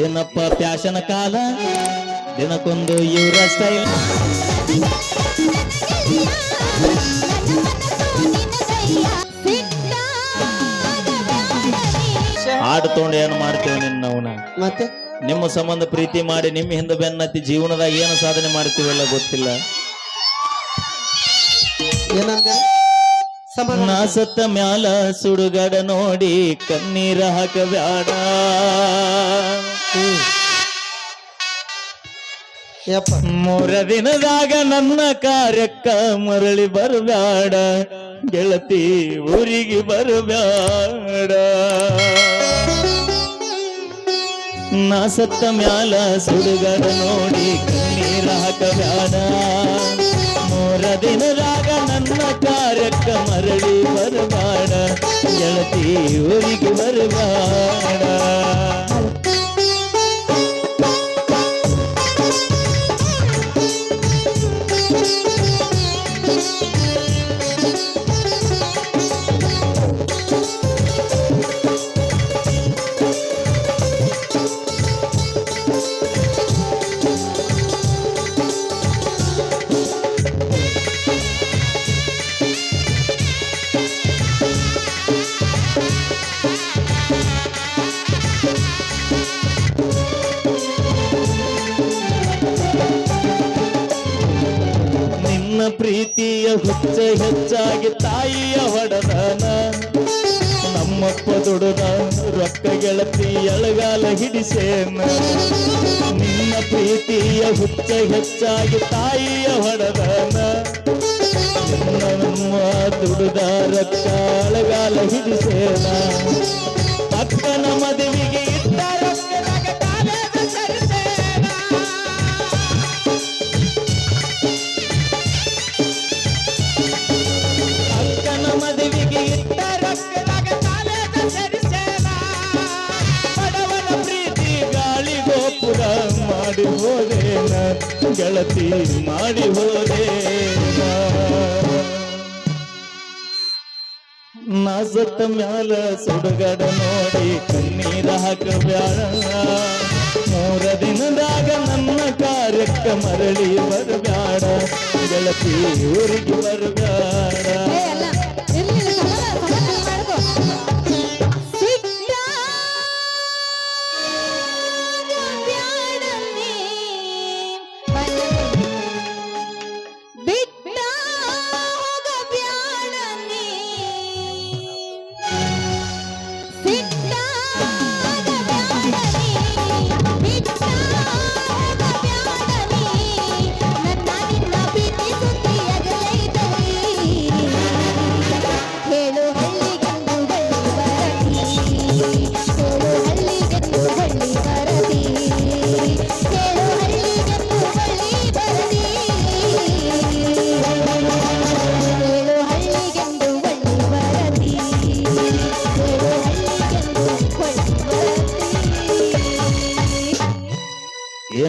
ಏನಪ್ಪ ಫ್ಯಾಷನ್ ಕಾಲ? ದಿನಕ್ಕೊಂದು ಇವರ ಸ್ಟೈಲ್ ಹಾಡು ತೊಗೊಂಡು ಏನು ಮಾಡ್ತೇವೆ ನಿನ್ನವನ ಮತ್ತೆ? ನಿಮ್ಮ ಸಂಬಂಧ ಪ್ರೀತಿ ಮಾಡಿ ನಿಮ್ಮ ಹಿಂದೆ ಬೆನ್ನತ್ತಿ ಜೀವನದಾಗ ಏನು ಸಾಧನೆ ಮಾಡ್ತೀವಲ್ಲ ಗೊತ್ತಿಲ್ಲ. ಸಮಾಧಾನ ನಾ ಸತ್ತ ಮ್ಯಾಲ ಸುಡುಗಡ ನೋಡಿ ಕಣ್ಣೀರ ಹಾಕಬ್ಯಾಡ. ಮೂರ ದಿನದಾಗ ನನ್ನ ಕಾರ್ಯಕ್ಕ ಮರಳಿ ಬರಬ್ಯಾಡ. ಗೆಳತಿ ಊರಿಗೆ ಬರಬ್ಯಾಡ. ನಾ ಸತ್ತ ಮ್ಯಾಲ ಸುಡುಗಡ ನೋಡಿ ಕಣ್ಣೀರ ಹಾಕಬ್ಯಾಡ. ಮೂರ ದಿನದಾಗ ನನ್ನ ಕಾರ್ಯಕ್ಕ ಮರಳಿ ಬರಬ್ಯಾಡ ಗೆಳತಿ ಊರಿಗೆ ಬರಬ್ಯಾಡ ಹುಚ್ಚ ಹೆಚ್ಚಾಗಿ ತಾಯಿಯ ಹೊಡದನ ನಮ್ಮಪ್ಪ ದುಡುದ ರೊಕ್ಕ ಗೆಳತಿ ಎಳಗಾಲ ಹಿಡಿಸೇನ. ನಿನ್ನ ಪ್ರೀತಿಯ ಹುಚ್ಚ ಹೆಚ್ಚಾಗಿ ತಾಯಿಯ ಹೊಡದನ ನಮ್ಮ ದುಡುದ ರೊಕ್ಕ ಎಳಗಾಲ ಹಿಡಿಸೇನ. ಅಕ್ಕನ ಮದುವೆಗೆ ಗೆಳತಿ ಮಾಡಿ ಹೋದೆ ನಾ ಮ್ಯಾಲ ಸುಡುಗಡ ನೋಡಿ ಕಣ್ಣೀರ ಹಾಕಬ್ಯಾಡ ಮೂರ ದಿನದಾಗ ನನ್ನ ಕಾರ್ಯಕ್ಕ ಮರಳಿ ಬರಬ್ಯಾಡ ಗೆಳತಿ ಊರಿಗೆ ಬರಬ್ಯಾಡ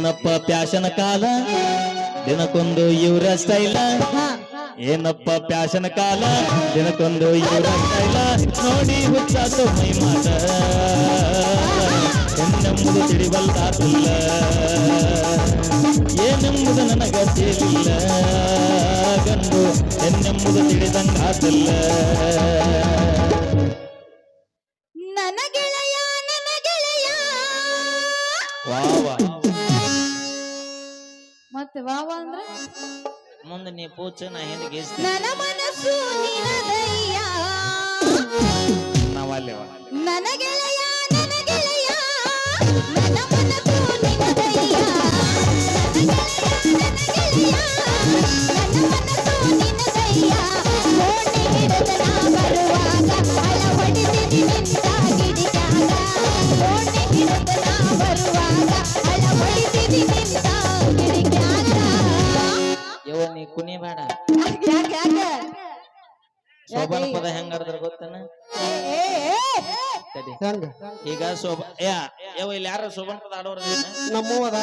ಏನಪ್ಪ ಪ್ಯಾಶನ ಕಾಲ? ದಿನಕ್ಕೊಂದು ಇವರ ಸ್ಟೈಲ. ಹಾ ಏನಪ್ಪ ಪ್ಯಾಶನ ಕಾಲ? ದಿನಕ್ಕೊಂದು ಇವರ ಸ್ಟೈಲ. ನೋಡಿ ಹುಚ್ಚಾತು ಮೈ ಮಾಟ ಹೆಣ್ಣೆಂಬುದು ತಿಳಿಬಲ್ದಾತಿಲ್ಲ ಏನೆಂಬುದು ನನಗ ತಿಳಿಲ್ಲ ಗಂಡು ಹೆಣ್ಣೆಂಬುದು ತಿಳಿದಂಗಾತಿಲ್ಲ. ಮುಂದೆ ನೀ ಪೂಚ ನಾ ಹಿಂದೆ ಗೇಸ್ತಿ ನನ್ನ ಮನಸ್ಸು ನಿನದಯ್ಯ. ನಾವಲ್ಲೇವ? ನನ್ನ ಗೆಳೆಯ ನನ್ನ ಗೆಳೆಯ. ನನ್ನ ಈಗ ಶೋಭ ಯಾ ಯವ್ವ ಇಲ್ಲಿ ಯಾರ? ಪದ ಆಡೋರ ನಮ್ಮೂ ಅದ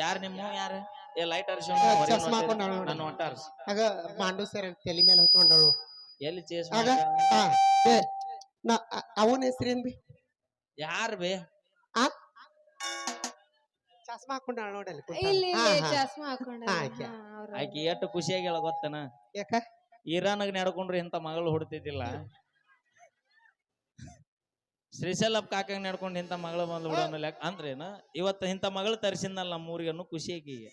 ಯಾರ ನಿಮ್ಮ ಯಾರ? ಏ ಲೈಟ್ ಅರ್ಸಿ ಚಸ್ಮಾ ಹಾಕೊಂಡಾಳ ನಾನು ಅರ್ಸ್ ಆಗ ಮಾಂಡು ಸರ್ ತಲೆ ಮೇಲೆ ಹಚ್ಕೊಂಡಳು. ಎಲ್ಲಿ ಚೇಸ್ ಆಗ ಆ ಏ ನಾ ಅವನ ಹೆಸರೇನ್ ಬಿ? ಯಾರ್ ಬೇ? ಆ? ಚಸ್ಮಾ ಹಾಕೊಂಡಾಳ ನೋಡಲ್ಲಿ ಇಲ್ಲಿ. ಚಸ್ಮಾ. ಆಕಿ ಎಷ್ಟು ಖುಷಿಯಾಗಿ ಹೇಳ ಗೊತ್ತನ? ಯಾಕ? ಇರಾನಾಗ ನಡ್ಕೊಂಡ್ರೆ ಇಂಥ ಮಗಳು ಹುಡ್ತಿದ್ದಿಲ್ಲ. ಶ್ರೀಶೈಲಪ್ಪ ಕಾಕಂಗ್ ನಡ್ಕೊಂಡು ಇಂಥ ಮಗಳು ಬಂದು ಬಿಡೋನು ಲೆಕ್ಕ ಅಂದ್ರೇನ ಇವತ್ತು ಇಂಥ ಮಗಳು ತರಿಸಿದ್ನಲ್ಲ ಅನ್ನೋ ಖುಷಿ ಆಕಿಗೆ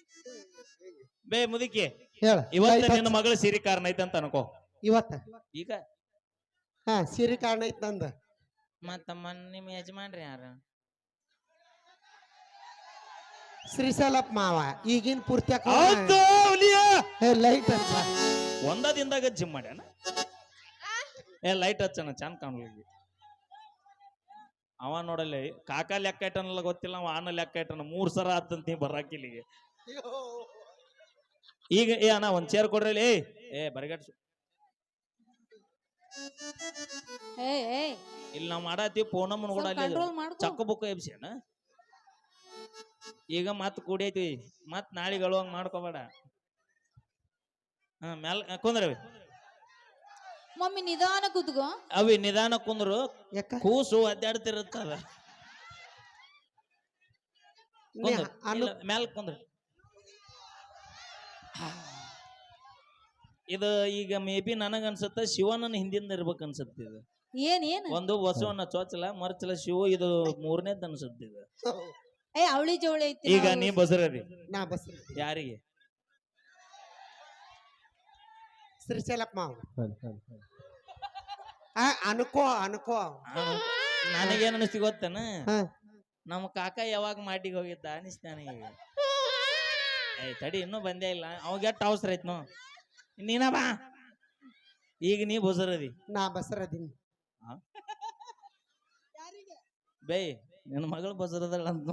ಬೇ ಮುದುಕಿ ಹೇಳ. ಇವತ್ತ ನಿನ್ನ ಮಗಳು ಸಿರಿ ಕಾರಣ ಐತೆ ಅಂತ ಅನ್ಕೋ. ಇವತ್ತ. ಈಗ? ಹಾ ಸಿರಿ ಕಾರಣ ಐತ್ ನಂದ. ಮತ್ತಮ್ಮ ನಿಮ್ಮ ಯಜಮಾನ್ರಿ ಯಾರ? ಶ್ರೀಶೈಲಪ್ಪ ಮಾವ ಈಗಿನ ಪೂರ್ತಿ ಲೈಟ್ ಒಂದ ದಿನದಾಗ ಜಿಮ್ ಮಾಡ್ಯಾನ? ಏ ಲೈಟ್ ಹಚ್ಚನ ಚಂದ ಕಾಣ್ಲಿಕ್ಕೆ ಅವ ನೋಡಲ್ಲಿ ಕಾಕ ಲೆಕ್ಕ ಇಟ್ಟನಲ್ಲ ಗೊತ್ತಿಲ್ಲ ಅವ ಆನ ಲೆಕ್ಕ ಇಟ್ಟನ ಮೂರ್ ಸರ ಆತಂತ ಬರಾಕಿಲ್ಲಿಗೆ ಈಗ ಏ ಅಣ್ಣ ಒಂದ್ ಚೇರ್ ಕೊಡ್ರಿ ಏ ಏ ಏ ಇಲ್ಲಿ ನಾವ್ ಮಾಡತ್ತೀವಿ ಪೂನಮ್ಮನ ಕೂಡ ಚಕ್ಕ ಬುಕ್ಕ ಎಬ್ಸ್ಯಾನ ಈಗ ಮತ್ ಕುಡಿಯೈತಿ ಮತ್ ನಾಳಿಗೆ ಅಳುವಂಗ್ ಮಾಡ್ಕೋಬೇಡ. ಹಾ ಮ್ಯಾಲ ಕುಂದ್ರವಿ ಮಮ್ಮಿ ನಿಧಾನ ಕೂತ್ಕೋ. ಅವಿ ನಿಧಾನ ಕುಂದ್ರು ಯಾಕ? ಕೂಸು ಅಡ್ಡಾಡ್ತಿರುತ್ತದ ಅದ ಕುಂದ್ರು. ಅನು ಮ್ಯಾಲ ಕುಂದ್ರ. ಇದು ಈಗ ಮೇ ಬಿ ನನಗ ಅನ್ಸುತ್ತ ಶಿವನನ್ನ ಹಿಂದಿಂದ ಇರ್ಬೇಕು ಅನ್ಸತ್ತೆ ಇದು. ಏನ್ ಏನ್? ಒಂದು ಬಸವನ ಚೋಚಲ ಮರ್ಚಲ ಶಿವ ಇದು ಮೂರನೇದ್ ಅನ್ಸುತ್ತೆ ಇದು. ಏ ಅವಳಿ ಜವಳಿ ಐತಿ ಈಗ ನೀ ಬಸರದಿ ನಾ ಬಸ್ ಯಾರಿಗೆ? ಶ್ರೀಶೈಲಪ್ಪ ಮಾವ ಆ ಅನ್ಕೋ ಅನ್ಕೋ ನನಗೇನು ಅನಿಸ್ತಿ ಗೊತ್ತೇನ? ಹಾ. ನಮ್ಮ ಕಾಕ ಯಾವಾಗ ಮಾಡಿಗೆ ಹೋಗಿದ್ದ? ಅನಿಸ್ತ ನನಗೆ. ಏ ತಡಿ ಇನ್ನೂ ಬಂದೇ ಇಲ್ಲ. ಅವಾಗ ಎಷ್ಟು ಅವಸರ ಐತ್ ನೋ ನೀನ ಬಾ. ಈಗ ನೀ ಬಸರದಿ. ನಾ ಬಸರದೀನಿ. ಬೇಯ್ ನಿನ್ನ ಮಗಳು ಬಸರದಳ ಅಂತ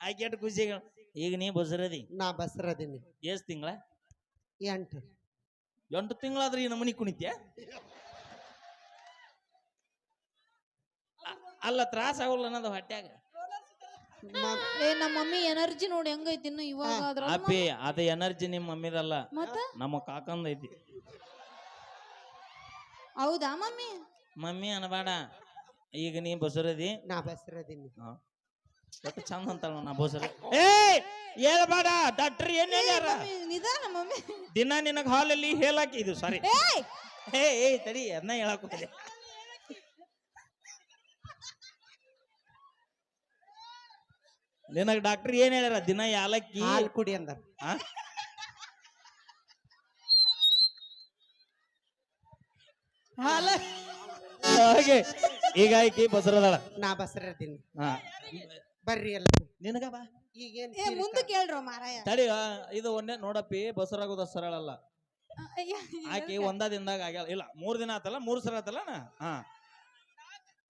ಆಕೆ ಎಷ್ಟು ಖುಷಿ ಈಗ ನೀ ಬಸರದಿ. ನಾ ಬಸರದೀನಿ. ಎಷ್ಟ್ ತಿಂಗಳ? ಎಂಟು. ಎಂಟು ತಿಂಗಳಾದ್ರೆ ಈ ನಮನಿ ಕುಣಿತ್ಯ? ಅಲ್ಲ ತ್ರಾಸ ಆಗೋಲ್ಲ ಅನ್ನೋದು ಹೊಟ್ಯಾಗ. ಏ ನಮ್ಮ ಮಮ್ಮಿ ಎನರ್ಜಿ ನೋಡಿ ಹೆಂಗೈತಿ ಇನ್ನು ಇವಾಗ. ಅದ್ರ ಅಪ್ಪಿ ಅದ ಎನರ್ಜಿ ನಿಮ್ಮ ಮಮ್ಮಿದಲ್ಲ. ಮತ್ತ? ನಮ್ಮ ಕಾಕಂದ ಐತಿ. ಹೌದಾ ಮಮ್ಮಿ? ಮಮ್ಮಿ ಅನಬೇಡ. ಈಗ ನೀ ಬಸರದಿ? ನಾ ಬಸರದೀನಿ. ಒಟ್ಟು ಚಂದ ಅಂತಾಳ ನಾ ಬಸರ ಏ ಹೇಳ್ಬೇಡ ಡಾಕ್ಟರ್ ಏನ್ ಹೇಳ್ಯಾರ? ನಿಧಾನ ಮಮ್ಮಿ. ದಿನ ನಿನಗ ಹಾಲಲ್ಲಿ ಹೇಳಾಕಿ ಇದು ಸಾರಿ ಏಯ್! ಏ ಏ ತಡಿ ಅದನ್ನ ಹೇಳಾಕುತ್ತದೆ ನಿನಗ ಡಾಕ್ಟರ್ ಏನ್ ಹೇಳ್ಯಾರ? ದಿನ ಯಾಲಕ್ಕಿ? ಹಾಲು ಕುಡಿ ಅಂದ. ಆ? ಹಾಗೆ ಈಗ ಆಯ್ಕೆ ಬಸರದಾಳ. ನಾ ಬಸರ ಹಾ. ಬರ್ರಿ ಎಲ್ಲ ನಿನಗ ಬಾ. ಈಗೇನ್ ಏ ಸೀರೆ ಮುಂದೆ ಕೇಳ್ರೋ ಮಾರಾಯ. ತಡಿ ಆ, ಇದು ಒಂದೇ ನೋಡಪ್ಪಿ ಬಸರಾಗೋದ ಸರಳ ಅಲ್ಲ. ಆಕಿ ಒಂದ ದಿನದಾಗ ಆಗ್ಯಾಳ. ಇಲ್ಲ ಮೂರ್ ದಿನ ಆತಲ್ಲ ಮೂರ್ ಸರ ಆತಲ್ಲ ನಾ ಹಾ.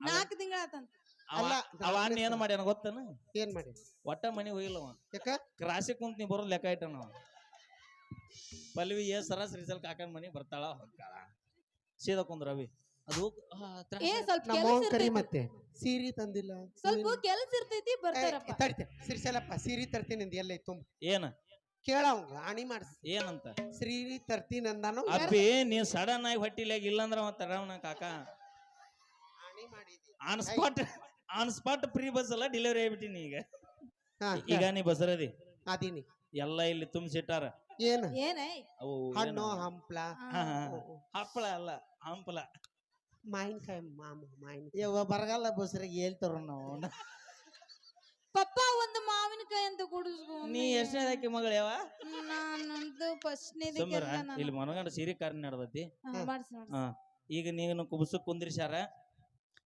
ನಾಲ್ಕು ತಿಂಗಳ ಆತಂತ ಅಲ್ಲ, ಅವ ಅಣ್ಣ ಏನ್ ಮಾಡ್ಯಾನ ಗೊತ್ತನ? ಏನ್ ಮಾಡಿ ಒಟ್ಟ ಮನಿ ಹೋಗಿಲ್ಲ ಯಾಕ? ಕ್ರಾಸಿ ಕುಂತ ನೀ ಬರೋದ್ ಲೆಕ್ಕ ಇಟ್ಟ ಅವ. ಪಲ್ವಿ ಏ ಸರ ಶ್ರೀಸಲ್ ಕಾಕನ್ ಮನಿ ಬರ್ತಾಳ ಹೋಗ್ತಾಳ. ಸೀದಾ ಕುಂದ್ರ ಅವಿ. ಅದು ಏ ಸ್ವಲ್ಪ ಕೆಲಸ ಕರಿ ಇರ್ತೈತಿ. ಮತ್ತೆ ಸೀರೆ ತಂದಿಲ್ಲ. ಸ್ವಲ್ಪ ಕೆಲಸ ಇರ್ತೈತಿ ಬರ್ತಾರಪ್ಪ. ತಡಿತೆ ಶ್ರೀಶೈಲಪ್ಪ ಸೀರೆ ತರ್ತೀನಿ ಅಂದ ಎಲ್ಲ ತುಂಬ. ಏನ? ಕೇಳವಂಗ ಆಣಿ ಮಾಡಿಸ್. ಏನಂತ? ಸೀರೆ ತರ್ತೀನಿ ಅಂದಾನು? ಅಪ್ಪಿ ನೀ ಸಡನ್ ಆಗಿ ಹೊಟ್ಟಿಲಾಗ ಇಲ್ಲಂದ್ರ ಮತ್ತೆ ತರವನ ಕಾಕ. ಆಣಿ ಮಾಡಿದಿ. On spot on spot free bus ಅಲ್ಲ ಡೆಲಿವರಿ ಆಗ್ಬಿಟ್ಟಿನಿ ಈಗ. ಹಾ ಈಗ ನೀ ಬಸರದಿ ಅದೀನಿ ಎಲ್ಲ ಇಲ್ಲಿ ತುಂಬಿಸಿಟ್ಟಾರ? ಏನ್? ಏನೇ? ಅವು ಹಣ್ಣು? ಹಂಪ್ಲ. ಹಾ, ಹಾ, ಹಾ. ಹಪ್ಪಳ ಅಲ್ಲ ಹಂಪಲ. ಮಾವಿನಕಾಯಿ ಮಾಮ ಮಾವಿನ ಯವ್ವ ಬರಗಾಲ ಬಸ್ರಿಗೆ ಹೇಳ್ತಾರ ನಾವು. ಪಪ್ಪ ಒಂದು ಮಾವಿನಕಾಯಿ ಅಂತ ಕುಡಿಸ್ಕೊ ನೀ ಎಷ್ಟನೇದಕ್ಕೆ ಮಗಳ ಯಾವ ನಾನಂತೂ ಫಸ್ಟ್ನೇದಕ್ಕೆ ಸುಮ್ಮರ ನಾನು. ಇಲ್ಲಿ ಮನಗಂಡ ಸೀರೆ ಕಾರ್ಯ ನಡೆದೈತಿ. ಹಾ, ಮಾಡ್ಸಿ ಮಾಡ್ಸಿ. ಹಾ ಈಗ ನೀನು ಕುಬಸಕ್ ಕುಂದ್ರಿಸ್ಯಾರ?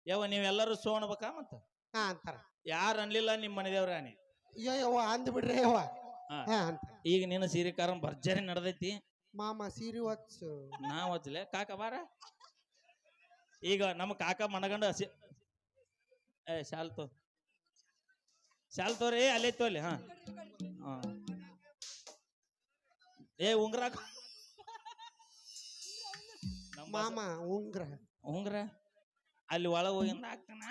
ಯಾವ ನೀವೆಲ್ಲರೂ ಸೋಣಬೇಕ ಮತ್ತ? ಹಾ ಅಂತಾರ. ಯಾರು ಅನ್ಲಿಲ್ಲ ನಿಮ್ಮ ಮನೆ ದೇವ್ರಾಣಿ ಅಯ್ಯೋ ಯವ್ವ ಅಂದ್ ಬಿಡ್ರಿ ಯವ್ವ. ಹಾ. ಹಾ ಅಂತ ಈಗ ನೀನು ಸೀರೆ ಕಾರಂ ಭರ್ಜರಿ ನಡೆದೈತಿ? ಮಾಮ ಸೀರೆ ಹೊಚ್ಚು ನಾ ಹಚ್ಚಲೆ ಕಾಕ ಬಾರ? ಈಗ ನಮ್ಮ ಕಾಕ ಮನಗಂಡ ಹಸಿ ಏ ಶಾಲ್ ತೋ ಶಾಲ್ ತೋರಿ ಅಲ್ಲೇ ತೋಲಿ ಹಾ. ಏ ಉಂಗ್ರ ಮಾಮ ಉಂಗ್ರ. ಉಂಗ್ರ? ಅಲ್ಲಿ ಒಳಗೆ ಹೋಗಿಂದ ಹಾಕ್ತಾನ?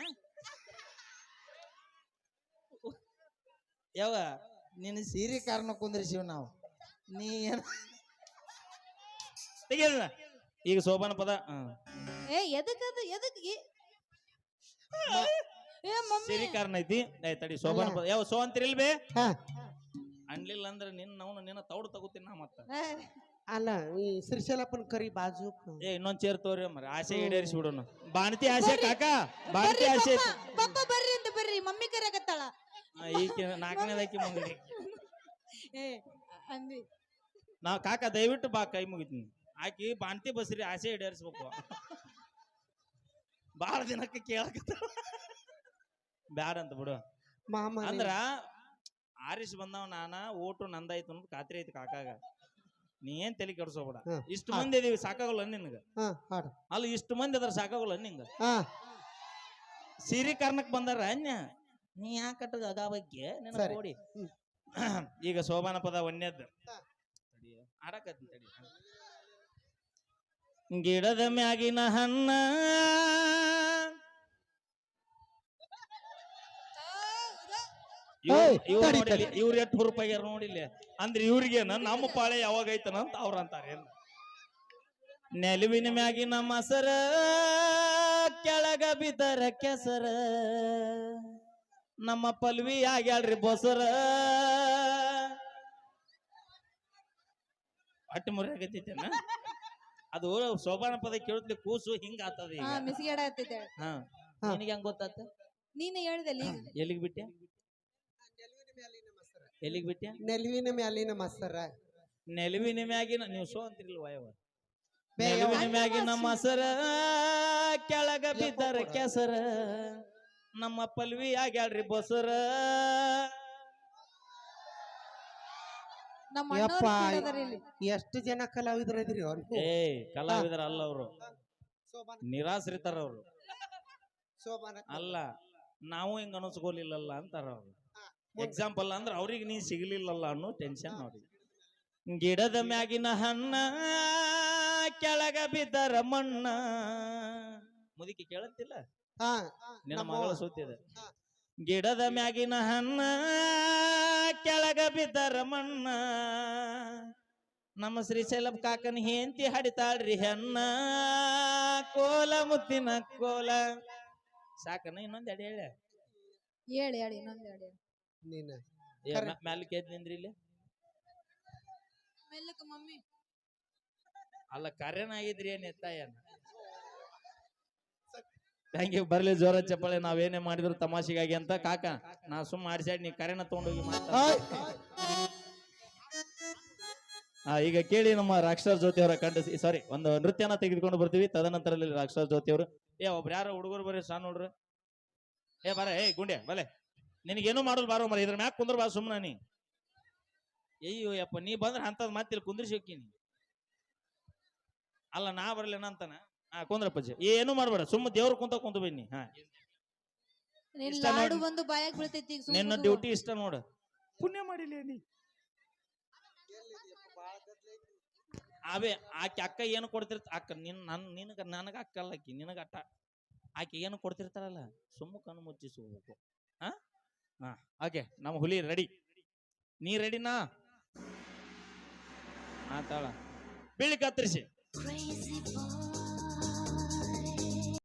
ಯಾವ ನಿನ್ನ ಸೀರೆ ಕಾರಣ ಕುಂದ್ರಿಸಿವ್ ನಾವು. ನೀ ಏನ್ ಈಗ ಸೋಬಾನ ಪದ. ಏ ಎದಕ್ ಅದು ಎದಕ್ ಏ- ಏ ಮಮ್ಮಿ. ಸಿರಿ ಕಾರಣ ಐತಿ. ಏ ತಡಿ ಸೋಬಾನ ಪದ. ಯಾವ ಸೋ ಅಂತಿರಿಲ್ ಬೇ? ಹಾ. ಅನ್ಲಿಲ್ಲ ಅಂದ್ರೆ ನಿನ್ನ ನಾವು ನಿನ್ನ ತೌಡ್ ತಗೋತೀನಿ ನಾ ಮತ್ತ. ಏ, ಅಲ್ಲ ಈ ಶ್ರೀಶೈಲಪ್ಪನ ಕರಿ ಬಾಜು. ಏ ಇನ್ನೊಂದ್ ಚೇರ್ ತೋರಿ ಮರ ಆಸೆ ಈಡೇರಿಸಿ ಬಿಡೋಣ ಬಾಣತಿ ಆಸೆ ಕಾಕ? ಬಾಣತಿ ಬರ್ರಿ ಆಸೆ ಪಪ್ಪ ಪಪ್ಪ ಬರ್ರಿ ಅಂತ ಬರ್ರಿ. ಮಮ್ಮಿ ಕರೆಕತ್ತಾಳ ಈಕೆ ನಾಲ್ಕನೇದಾಕಿ ಮಂಗಡಿ ಏ ಅಂದಿ. ನಾ ಕಾಕ ದಯವಿಟ್ಟು ಬಾ ಕೈ ಮುಗಿತೀನಿ. ಆಕಿ ಬಾಂತಿ ಬಸ್ರಿ ಆಸೆ ಈಡೇರಿಸ್ಬೇಕು. ಬಾಳ ದಿನಕ್ಕೆ ಕೇಳಕತ್ತ. ಬ್ಯಾಡ ಅಂತ ಬಿಡು. ಮಾಮ ಅಂದ್ರ ಆರಿಸ್ ಬಂದವ ನಾನ ಓಟು ನಂದಾಯ್ತು ಅನ್ನೋದು ಖಾತ್ರಿ ಐತಿ ಕಾಕಾಗ. ನೀ ಏನ್ ತಲೆ ಕೆಡ್ಸೋಬೇಡ ಬಿಡ. ಇಷ್ಟು ಮಂದಿ ಇದೀವಿ ಸಾಕಾಗಲ್ಲ ನಿನ್ಗ. ಅಲ್ಲಿ ಇಷ್ಟು ಮಂದಿ ಅದ್ರ ಸಾಕಾಗಲ್ಲ ನಿಂಗ ಸಿರಿ ಕಾರಣಕ್ ಬಂದಾರ ಅನ್ಯ. ನೀ ಯಾಕಟ್ಟ ಅದ ಬಗ್ಗೆ ನಿನ್ನ ನೋಡಿ. ಈಗ ಸೋಬಾನ ಪದ ಒಂದೇದ್ದು ಹಾ. ಆಡಕತ್ತಿ ತಡಿ. ಗಿಡದ ಮ್ಯಾಗಿನ ಹಣ್ಣ. ಇವ್ರ ಎಷ್ಟು ಹುರುಪಾಗ್ಯಾರ ನೋಡಿಲ್ಲ. ಅಂದ್ರೆ ಇವ್ರಿಗೇನ ನಮ್ಮ ಪಾಳೆ ಯಾವಾಗ ಐತನ ಅಂತ ಅವ್ರ ಅಂತಾರೆ ನೆಲುವಿನ ಮ್ಯಾಗಿನ ಮಸರ ಕೆಳಗ ಬಿದ್ದರ ಕೆಸರ. ನಮ್ಮ ಪಲ್ವಿ ಆಗ್ಯಾಳ್ರಿ ಬೊಸರ. ಮುರಿ ಮುರಿಯಾಗತ್ತೈತೇನ ಅದು ಸೋಬಾನ ಪದ ಕೇಳುತ್ತೆ ಕೂಸು ಹಿಂಗ ಆತದ ಈಗ. ಹಾ ಮಿಸ್ಗೇಡ ಹಾ. ನಿನಗೆ ಹೆಂಗ್ ಗೊತ್ತಾತ? ನೀನು ಹೇಳ್ದಲ್ಲ ಎಲ್ಲಿಗೆ ಬಿಟ್ಟೆ? ಎಲ್ಲಿಗೆ ಬಿಟ್ಟೆ? ನೆಲುವಿನ ಮ್ಯಾಲಿನ ಮಸರ ನೆಲುವಿನ ಮ್ಯಾಗಿನ ನೀವು ಸೋ ಅಂತಿರ್ಲಿಲ್ಲ ವಯವ ನೆಲುವಿನ. ಮ್ಯಾಗಿನ ಮಸರ ಕೆಳಗ ಬಿದ್ದರ ಕೆಸರ. ನಮ್ಮ ಪಲ್ವಿ ಆಗ್ಯಾಳ್ರಿ ಬೊಸರ. ನಮ್ಮ ಯಪ್ಪ. ಎಷ್ಟು ಜನ ಕಲಾವಿದರದಿರಿ ಅವ್ರು ಏ ಕಲಾವಿದರ ಅಲ್ಲ ಅವರು. ನಿರಾಶ್ರಿತರ ಅವರು. ಅಲ್ಲ ನಾವು ಹಿಂಗ ಅನಿಸ್ಕೊಲಿಲ್ಲಲ್ಲ ಅಂತಾರ ಅವ್ರು. ಎಕ್ಸಾಂಪಲ್ ಅಂದ್ರೆ ಅವ್ರಿಗೆ ನೀ ಸಿಗ್ಲಿಲ್ಲಲ್ಲ ಅನ್ನೋ ಟೆನ್ಷನ್ ಅವ್ರಿಗೆ. ಗಿಡದ ಮ್ಯಾಗಿನ ಹಣ್ಣ ಕೆಳಗ ಬಿದ್ದರ ಮಣ್ಣ. ಮುದುಕಿ ಕೇಳತ್ತಿಲ್ಲ ಹಾ ನಿನ್ನ ನಮ್ಮ ಮಗಳ. ಸುತ್ತಿದೆ. ಗಿಡದ ಮ್ಯಾಗಿನ ಹಣ್ಣ ಕೆಳಗ ಬಿದ್ದರ ಮಣ್ಣ. ನಮ್ಮ ಶ್ರೀಶೈಲ ಕಾಕನ ಹೆಂತಿ ಹಡಿತಾಳ್ರಿ ಹೆಣ್ಣ. ಕೋಲ ಮುತ್ತಿನ ಕೋಲ. ಸಾಕನ ಇನ್ನೊಂದ್ ಎಡೆ ಹೇಳ. ಹೇಳಿ ಹೇಳಿ ಇನ್ನೊಂದ್ ಹೇಳಿ. ನೀನ. ನಿಂದ್ರಿ ಇಲ್ಲಿ. ಮಮ್ಮಿ. ಅಲ್ಲ ಕರೆನ ಆಗಿದ್ರಿ ಏನ್ ಎತ್ತಾಯನ? ಥ್ಯಾಂಕ್ ಯು ಬರ್ಲಿ ಜೋರ ಚಪ್ಪಾಳೆ ನಾವೇನೇ ಮಾಡಿದ್ರು ತಮಾಷೆಗಾಗಿ ಅಂತ. ಕಾಕ ನಾ ಸುಮ್ ಆಡ್ಸಾಡ್ ನೀ ಕರೆನ ತಗೊಂಡೋಗಿ. ಆ, ಈಗ ಕೇಳಿ ನಮ್ಮ ರಾಕ್ಷಸ ಜ್ಯೋತಿ ಅವರ ಕಂಡ ಸಾರಿ ಒಂದು ನೃತ್ಯನ ತೆಗೆದುಕೊಂಡು ಬರ್ತೀವಿ. ತದನಂತರದಲ್ಲಿ ರಾಕ್ಷಸ ಜ್ಯೋತಿ ಅವರು ಏ ಒಬ್ರು ಯಾರೋ ಹುಡುಗರು ಬರ್ರಿ ಸಾ ನೋಡ್ರಿ. ಏ ಬರ ಏ ಗುಂಡೆ ಬಲೆ. ನಿನಗೇನು ಮಾಡೋದು ಬಾರೋ ಮರ. ಇದ್ರ ಮ್ಯಾಕ್ ಕುಂದ್ರ ಬಾ ಸುಮ್ಮನ ನೀ. ಅಯ್ಯೋ ಯಪ್ಪ ನೀ ಬಂದ್ರೆ ಅಂತದ್ ಮತ್ತೆ ಕುಂದ್ರಿಸಿ ಹೋಕ್ಕಿನಿ ಅಲ್ಲ ನಾ ಬರ್ಲೇನ ಅಂತಾನ. ಹಾ ಕುಂದ್ರಪ್ಪಜ್ಜಿ ಏನು ಮಾಡ್ಬೇಡ ಸುಮ್ಮ ದೇವ್ರ ಕುಂತ ಕುಂತ ಬನ್ನಿ ಹಾ. ನಿನ್ ಇಷ್ಟ ಲಾಡು ನೋಡ್- ಬಂದು ಬಾಯಾಗ ಬೀಳ್ತೈತಿ ಈಗ ನಿನ್ನ ಡ್ಯೂಟಿ ಇಷ್ಟ ನೋಡು. ಪುಣ್ಯ ಮಾಡಿಲ್ಲ ನೀ. ಅವೇ ಆಕೆ ಅಕ್ಕ ಏನು ಕೊಡ್ತಿರ್ತ ಅಕ್ಕ ನಿನ್ ನನ್ ನಿನಗ ನನಗ ಅಕ್ಕ ಅಲ್ಲ ಆಕಿ ನಿನಗ ಅಟ್ಟ. ಆಕೆ ಏನು ಕೊಡ್ತಿರ್ತಾರಲ್ಲ ಸುಮ್ಮ ಕಣ್ಣು ಮುಚ್ಚಿಸ್ಕೋಬೇಕು. ಹಾ? ಹಾ ಓಕೆ ನಮ್ಮ ಹುಲಿ ರೆಡಿ ನೀ ರೆಡಿನಾ ಮಾತಾಳ ಬೀಳಿ ಕತ್ತರಿಸಿ. Crazy boy.